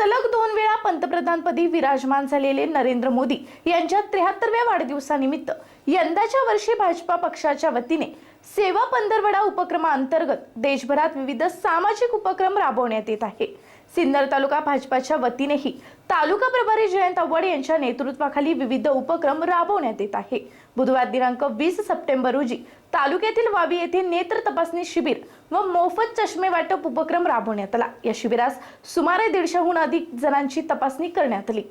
सलग दोन वेळा पंतप्रधानपदी विराजमान झालेले नरेंद्र मोदी यांच्या त्र्याहत्तरव्या वाढदिवसानिमित्त यंदाच्या वर्षी भाजपा पक्षाच्या वतीने सेवा पंधरवडा उपक्रमाअंतर्गत देशभरात विविध सामाजिक उपक्रम राबवण्यात येत आहे सिन्नर तालुका भाजपाच्या वतीनेही तालुका प्रभारी जयंत आव्हाड यांच्या नेतृत्वाखाली विविध उपक्रम राबवण्यात येत आहे. बुधवार दिनांक वीस सप्टेंबर रोजी तालुक्यातील वावी येथे नेत्र तपासणी शिबिर व मोफत चष्मे वाटप उपक्रम राबवण्यात आला. या शिबिरास सुमारे दीडशेहून अधिक जणांची तपासणी करण्यात आली.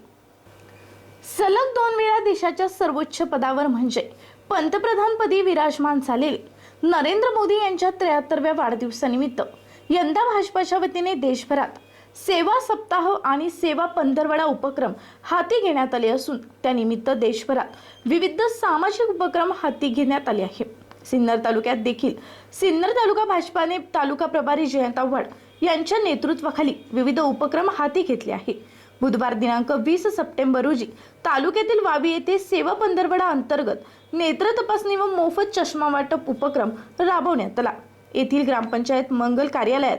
सलग दोन वेळा देशाच्या सर्वोच्च पदावर म्हणजे पंतप्रधानपदी विराजमान झालेले नरेंद्र मोदी यांच्या त्र्याहत्तरव्या वाढदिवसानिमित्त यंदा भाजपाच्या वतीने देशभरात सेवा सप्ताह आणि सेवा पंधरवडा उपक्रम हाती घेण्यात आले असून त्यानिमित्त देशभरात विविध सामाजिक उपक्रम हाती घेण्यात आले आहे सिन्नर तालुक्यात देखील सिन्नर तालुका भाजपाने तालुका प्रभारी जयंत आव्हाड यांच्या नेतृत्वाखाली विविध उपक्रम हाती घेतले आहे बुधवार दिनांक वीस सप्टेंबर रोजी तालुक्यातील वावी येथे सेवा पंधरवडा अंतर्गत नेत्र तपासणी व मोफत चष्मा वाटप उपक्रम राबवण्यात आला. येथील ग्रामपंचायत मंगल कार्यालयात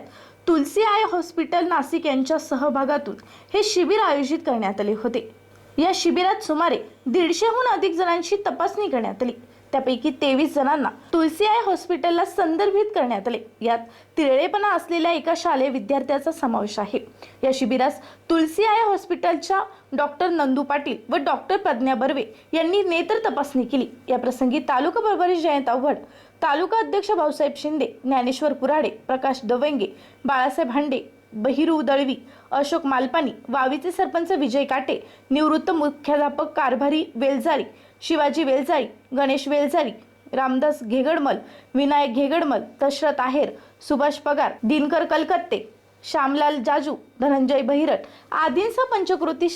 तुलसी आय हॉस्पिटल नाशिक यांच्या सहभागातून हे शिबिर आयोजित करण्यात आले होते. या शिबिरात सुमारे दीडशेहून अधिक जणांची तपासणी करण्यात आली. त्यापैकी तेवीस जणांना तुलसी आय हॉस्पिटलला संदर्भित करण्यात आले. यात तिरळेपणा असलेल्या एका शालेय विद्यार्थ्याचा समावेश आहे. या शिबिरास तुलसी आय हॉस्पिटलच्या डॉक्टर नंदू पाटील व डॉक्टर प्रज्ञा बर्वे यांनी नेत्र तपासणी केली. या प्रसंगी तालुका परभणी जयंत आव्हाड तालुका अध्यक्ष भाऊसाहेब शिंदे ज्ञानेश्वर पुराडे प्रकाश दवेंगे बाळासाहेब हांडे बहिरू दळवी अशोक मालपानी वावीचे सरपंच विजय काटे निवृत्त मुख्याध्यापक कारभारी वेलजारी शिवाजी वेलजारी गणेश वेलजारी रामदास घेगडमल विनायक घेगडमल दशरथ आहेर सुभाष पगार दिनकर कलकत्ते श्यामलाल जाजू धनंजय बहिरट आदींसह पंचकृती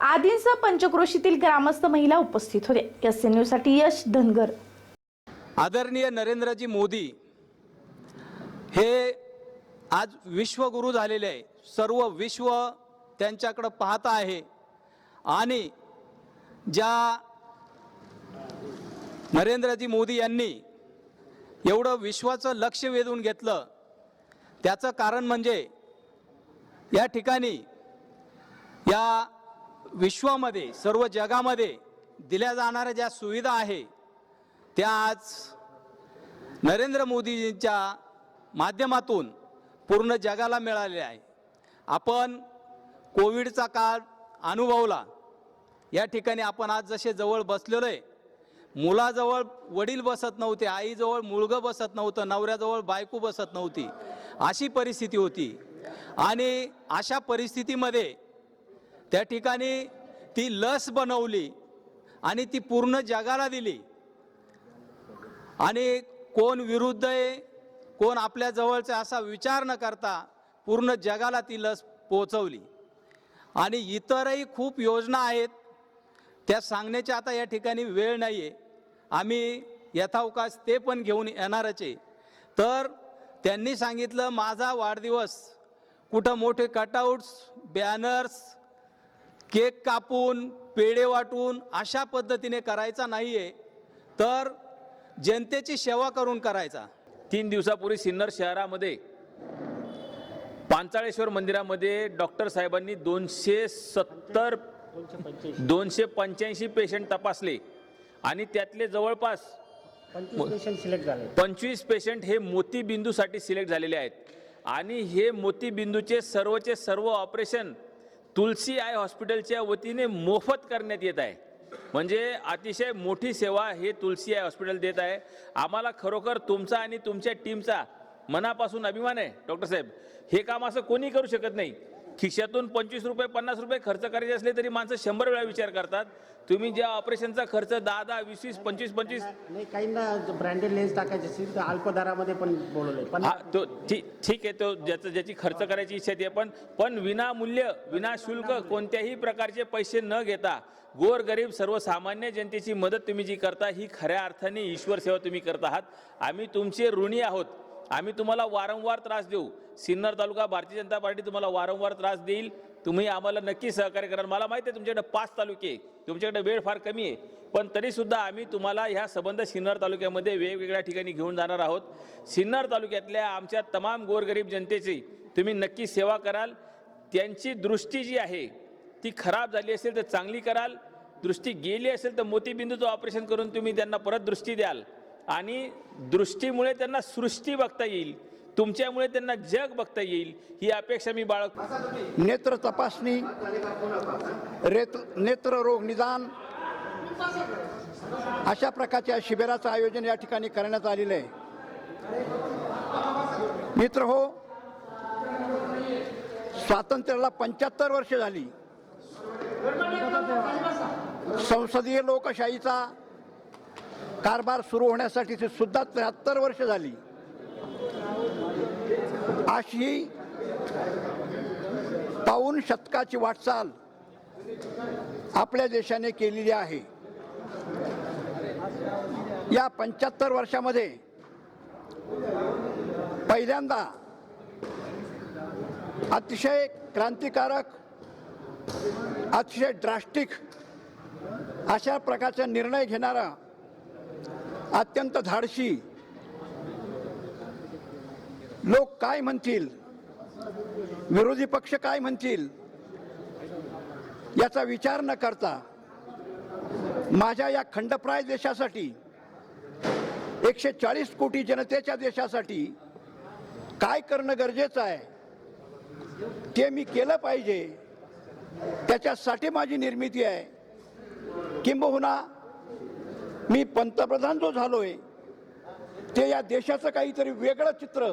आदींसह पंचक्रोशीतील ग्रामस्थ महिला उपस्थित होत्या. एस एन यूसाठी यश धनगर. आदरणीय नरेंद्रजी मोदी हे आज विश्वगुरू झालेले आहे. सर्व विश्व त्यांच्याकडं पाहत आहे. आणि ज्या नरेंद्रजी मोदी यांनी एवढं विश्वाचं लक्ष वेधून घेतलं त्याचं कारण म्हणजे या ठिकाणी या विश्वामध्ये सर्व जगामध्ये दिल्या जाणाऱ्या ज्या सुविधा आहे त्या आज नरेंद्र मोदीजींच्या माध्यमातून पूर्ण जगाला मिळाले आहे. आपण कोविडचा काळ अनुभवला. या ठिकाणी आपण आज जसे जवळ बसलेलो आहे मुलाजवळ वडील बसत नव्हते आईजवळ मुलगं बसत नव्हतं नवऱ्याजवळ बायको बसत नव्हती. अशी परिस्थिती होती. आणि अशा परिस्थितीमध्ये त्या ठिकाणी ती लस बनवली आणि ती पूर्ण जगाला दिली. आणि कोण विरुद्ध आहे कोण आपल्या जवळचा असा विचार न करता पूर्ण जगाला ती लस पोचवली आणि इतरही खूप योजना आहेत त्या सांगण्याची आता या ठिकाणी वेळ नाही आहे आम्ही यथावकाश ते पण घेऊन येणारच आहे. तर त्यांनी सांगितलं माझा वाढदिवस कुठं मोठे कटआउट्स बॅनर्स केक कापून पेढे वाटून अशा पद्धतीने करायचा नाही आहे तर जनतेची सेवा करून करायचा. तीन दिवसापूर्वी सिन्नर शहरामध्ये पांचाळेश्वर मंदिरामध्ये डॉक्टर साहेबांनी दोनशे सत्तर दोनशे पंच्याऐंशी पेशंट तपासले. आणि त्यातले जवळपास पंचवीस पेशंट सिलेक्ट झाले. पंचवीस पेशंट हे मोतीबिंदूसाठी सिलेक्ट झालेले आहेत. आणि हे मोतीबिंदूचे सर्वचे सर्व ऑपरेशन तुलसी आय हॉस्पिटलच्या वतीने मोफत करण्यात येत आहे. म्हणजे अतिशय मोठी सेवा हे तुलसी आय हॉस्पिटल देत आहे. आम्हाला खरोखर तुमचा आणि तुमच्या टीमचा मनापासून अभिमान आहे डॉक्टर साहेब. हे काम असं कोणी करू शकत नाही. खिशातून पंचवीस रुपये पन्नास रुपये खर्च करायचे असले तरी माणसं शंभर वेळा विचार करतात. तुम्ही ज्या ऑपरेशनचा खर्च दहा दहा वीस वीस पंचवीस पंचवीस नाही काहींना ब्रँडेड लेन्स टाकायचे असेल तर अल्प दरामध्ये पण बोलवले पण हा तो ठीक ठीक आहे तो ज्याचं ज्याची खर्च करायची इच्छा आहे पण पण विनामूल्य विनाशुल्क कोणत्याही प्रकारचे पैसे न घेता गोर गरीब सर्वसामान्य जनतेची मदत तुम्ही जी करता ही खऱ्या अर्थाने ईश्वर सेवा तुम्ही करत आहात. आम्ही तुमचे ऋणी आहोत. आम्ही तुम्हाला वारंवार त्रास देऊ. सिन्नर तालुका भारतीय जनता पार्टी तुम्हाला वारंवार त्रास देईल. तुम्ही आम्हाला नक्की सहकार्य कराल. मला माहिती आहे तुमच्याकडे पाच तालुके तुमच्याकडे वेळ फार कमी आहे. पण तरीसुद्धा आम्ही तुम्हाला ह्या संबंध सिन्नर तालुक्यामध्ये वेगवेगळ्या ठिकाणी घेऊन जाणार आहोत. सिन्नर तालुक्यातल्या आमच्या तमाम गोरगरीब जनतेची तुम्ही नक्की सेवा कराल. त्यांची दृष्टी जी आहे ती खराब झाली असेल तर चांगली कराल. दृष्टी गेली असेल तर मोतीबिंदूचं ऑपरेशन करून तुम्ही त्यांना परत दृष्टी द्याल. आणि दृष्टीमुळे त्यांना सृष्टी बघता येईल तुमच्यामुळे त्यांना जग बघता येईल ही अपेक्षा मी बाळग नेत्र तपासणी नेत्र रोग निदान अशा प्रकारच्या शिबिराचं आयोजन या ठिकाणी करण्यात आलेलं आहे. मित्र हो स्वातंत्र्याला पंच्याहत्तर वर्ष झाली. संसदीय लोकशाहीचा कारभार सुरू होण्यासाठी सुद्धा त्र्याहत्तर वर्ष झाली. अशी पाऊन शतकाची वाटचाल आपल्या देशाने केलेली आहे. या पंच्याहत्तर वर्षामध्ये पहिल्यांदा अतिशय क्रांतिकारक अतिशय ड्रास्टिक अशा प्रकारचा निर्णय घेणारा अत्यंत धाडशी. लोक काय म्हणतील? विरोधी पक्ष काय म्हणतील? याचा विचार न करता माझ्या या खंडप्राय देशासाठी एकशे चाळीस कोटी जनतेच्या देशासाठी काय करणं गरजेचं आहे ते मी केलं पाहिजे. त्याच्यासाठी माझी निर्मिती आहे. किंबहुना मी पंतप्रधान जो झालोय ते या देशाचं काहीतरी वेगळं चित्र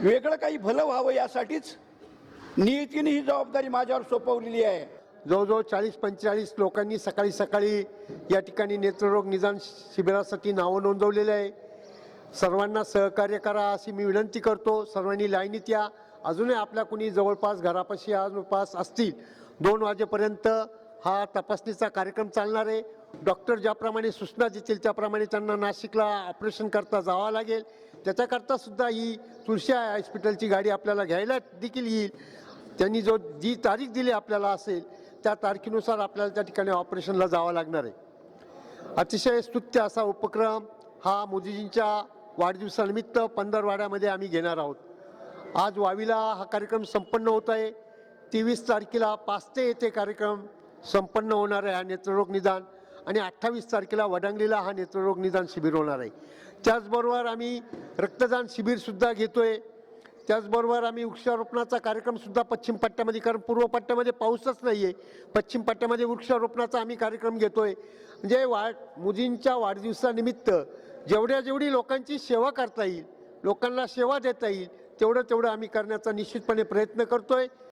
वेगळं काही भलं व्हावं यासाठीच नियतीने ही जबाबदारी माझ्यावर सोपवलेली आहे. जवळजवळ चाळीस पंचेचाळीस लोकांनी सकाळी सकाळी या ठिकाणी नेत्ररोग निदान शिबिरासाठी नावं नोंदवलेलं आहे. सर्वांना सहकार्य करा अशी मी विनंती करतो. सर्वांनी लाईनीत या. अजूनही आपल्या कुणी जवळपास घरापाशी आसपास असतील दोन वाजेपर्यंत हा तपासणीचा कार्यक्रम चालणार आहे. डॉक्टर ज्याप्रमाणे सूचना देतील त्याप्रमाणे त्यांना नाशिकला ऑपरेशन करता जावं लागेल. त्याच्याकरता सुद्धा ही तुळशी हॉस्पिटलची गाडी आपल्याला घ्यायला देखील येईल. त्यांनी जो जी तारीख दिली आपल्याला असेल त्या तारखेनुसार आपल्याला त्या ठिकाणी ऑपरेशनला जावं लागणार आहे. अतिशय स्तुत्य असा उपक्रम हा मोदीजींच्या वाढदिवसानिमित्त पंधरवाड्यामध्ये आम्ही घेणार आहोत. आज वावीला हा कार्यक्रम संपन्न होत आहे. तेवीस तारखेला पाच ते येथे कार्यक्रम. संपन्न होणार आहे हा नेत्ररोग निदान आणि अठ्ठावीस तारखेला वडांगलीला हा नेत्ररोग निदान शिबिर होणार आहे. त्याचबरोबर आम्ही रक्तदान शिबिरसुद्धा घेतो आहे त्याचबरोबर आम्ही वृक्षारोपणाचा कार्यक्रमसुद्धा पश्चिम पट्ट्यामध्ये कारण पूर्व पट्ट्यामध्ये पाऊसच नाही आहे पश्चिम पट्ट्यामध्ये वृक्षारोपणाचा आम्ही कार्यक्रम घेतो आहे म्हणजे वाढ मोदींच्या वाढदिवसानिमित्त जेवढ्या जेवढी लोकांची सेवा करता येईल लोकांना सेवा देता येईल तेवढं तेवढं आम्ही करण्याचा निश्चितपणे प्रयत्न करतो आहे